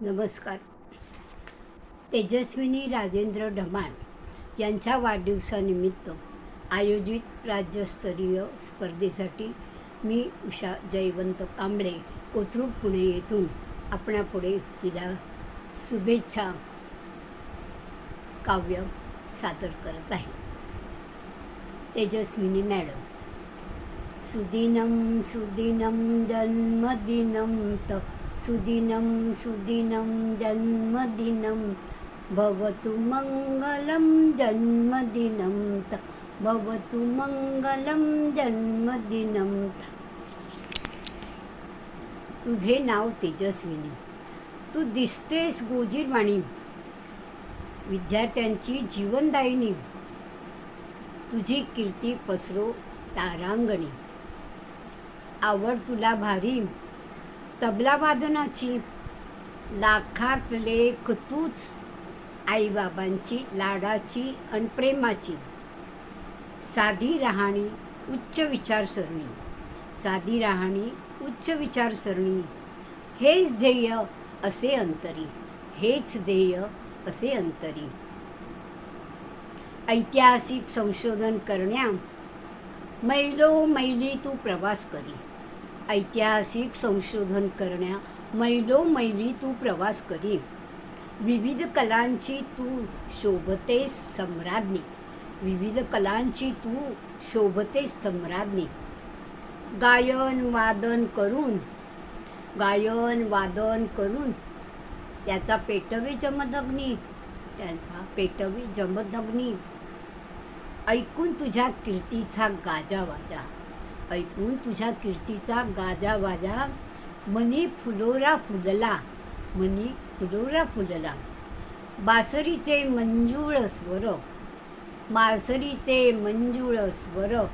नमस्कार. तेजस्विनी राजेंद्र ढमाण यांच्या वाढदिवसानिमित्त आयोजित राज्यस्तरीय स्पर्धेसाठी मी उषा जयवंत कांबळे कोथरूड पुणे येथून आपणापुढे तिला शुभेच्छा काव्य सादर करत आहे. तेजस्विनी मॅडम सुदिनं सुदिनं जन्मदिनं तप सुदिनं सुदिनं जन्मदिनं। भवतु मङ्गलं जन्मदिनं। त भवतु मङ्गलं जन्मदिनं। तुझे नाव तेजस्विनी। तू दिसतेस गोजीरवाणी। विद्यार्थ्यांची जीवनदायिनी। तुझी कीर्ती पसरो तारांगणी। आवड तुला भारी। तबला वादनाची लाखात लेख तूच आईबाबांची लाडाची आणि प्रेमाची. साधी राहणी उच्च विचारसरणी. साधी राहणी उच्च विचारसरणी. हेच ध्येय असे अंतरी. हेच ध्येय असे अंतरी. ऐतिहासिक संशोधन करण्या मैलो मैली तू प्रवास करी. ऐतिहासिक संशोधन करण्या मैलो मैली तू प्रवास करी. विविध कलांची तू शोभते सम्राज्ञी. विविध कलांची तू शोभते सम्राज्ञी. गायन वादन करून गायन वादन करून त्याचा पेटवी जमदग्नी त्याचा पेटवी जमदग्नी. ऐकून तुझ्या कीर्तीचा गाजा वाजा. ऐकून तुझ्या कीर्तीचा गाजा वाजा. मनी फुलोरा फुलला मनी फुलोरा फुलला. बासरीचे मंजूळ स्वर मासरीचे मंजूळ स्वर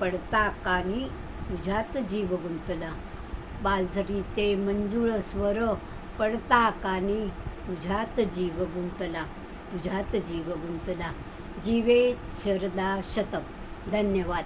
पडता कानी तुझ्यात जीव गुंतला. बासरीचे मंजूळ स्वर पडता कानी तुझ्यात जीव गुंतला तुझ्यात जीव गुंतला. जीवे शरदा शतक. धन्यवाद.